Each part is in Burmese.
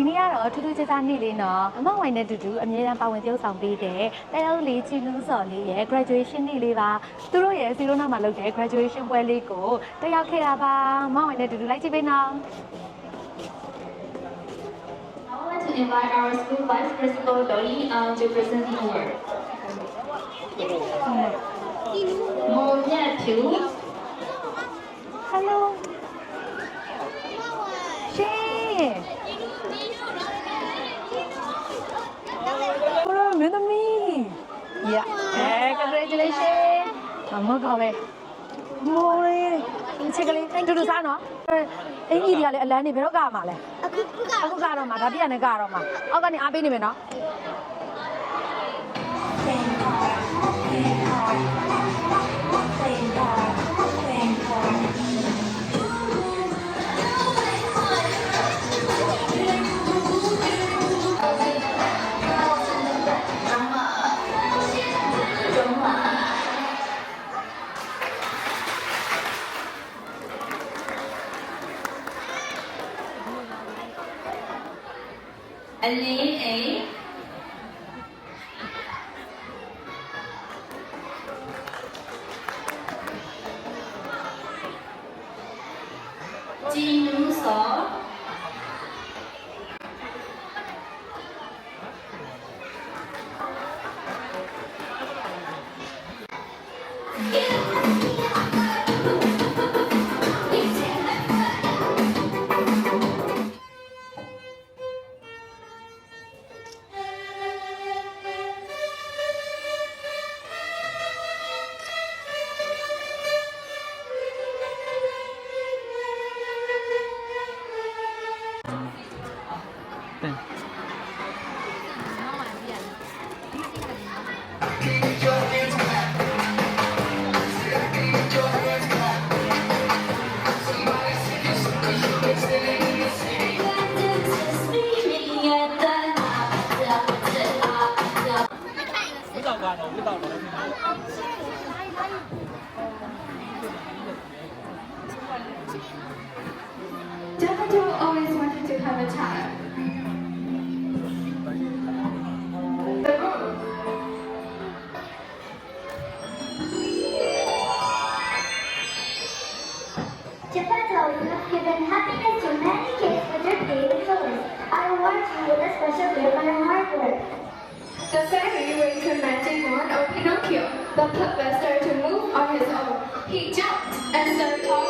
ဒီနေ့ကတော့ထူးထူးခြားခြားနေ့လေးနော်အမဝိုင်နဲ့တူတူအမြဲတမ်းပါဝင်ပြုဆောင်ပေးတဲ့တဲရောက်လေးချီလူးစော်လေးရဲ့ graduation နေ့လေးပါသူတို့ရဲ့စီလုံးနာမှာလုပ်တဲ့ graduation ပွဲလေးကိုတက်ရောက်ခဲ့တာပါအမဝိုင်နဲ့တူတူလိုက်ကြည့်ပေးနော် I would like to invite our school vice principal Dolly um, to present the award. Mo Miat Phu, hello ရှင်းဘရောမင်းသမီး yeah အဲ congratulations အမကောင်းပဲမိုးလေးချစ်ကလေးတူတူစားနော်အင်ကြီးတွေကလည်းအလန်းနေဘယ်တော့ကမှာလဲအခုကအခုကတော့မှာဒါပြရနေကတော့မှာအောက်ကနေအားပေးနေမယ်နော် Aline ấy Chi núm số Yeah. Geppetto, you have given happiness to many kids with your creative colors. I award you with a special gift for your hard work. The fairy waved her magic wand on Pinocchio. The puppet started to move on his own. He jumped and started talking.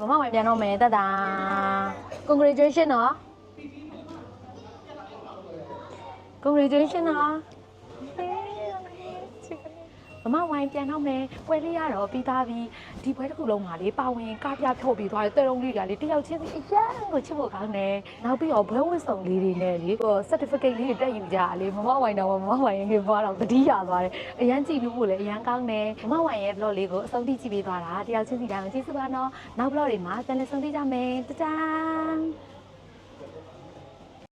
မမဝင်ပြန်တော့မယ်တတ်တာ congratulation နော် congratulation နော်မမဝိုင်းပြန်တော့မယ်ပွဲလေးရတော့ပြီးသားပြီ ဒီပွဲတစ်ခုလုံးမှာလေပါဝင်ကားပြဖြုတ်ပြီးသွားတယ်တဲ့တုံးလေးကလေတယောက်ချင်းစီအရန်ကိုချစ်ဖို့ကောင်းတယ်နောက်ပြီးတော့ဘွဲဝစ်စုံလေးတွေနဲ့လေဟို certificate လေးတွေတက်ယူကြလေမမဝိုင်းတော့မမဝိုင်းရင်ဘွားတော့တတိရသွားတယ်အရန်ကြည့်လို့ဖို့လေအရန်ကောင်းတယ်မမဝိုင်းရဲ့ blog လေးကိုအဆုံးထိကြည့်ပေးသွားတာတယောက်ချင်းစီတိုင်းကိုကြည့်စပါနော်နောက် blog တွေမှာပြန်လည်ဆုံးဖြတ်ကြမယ်တတန်း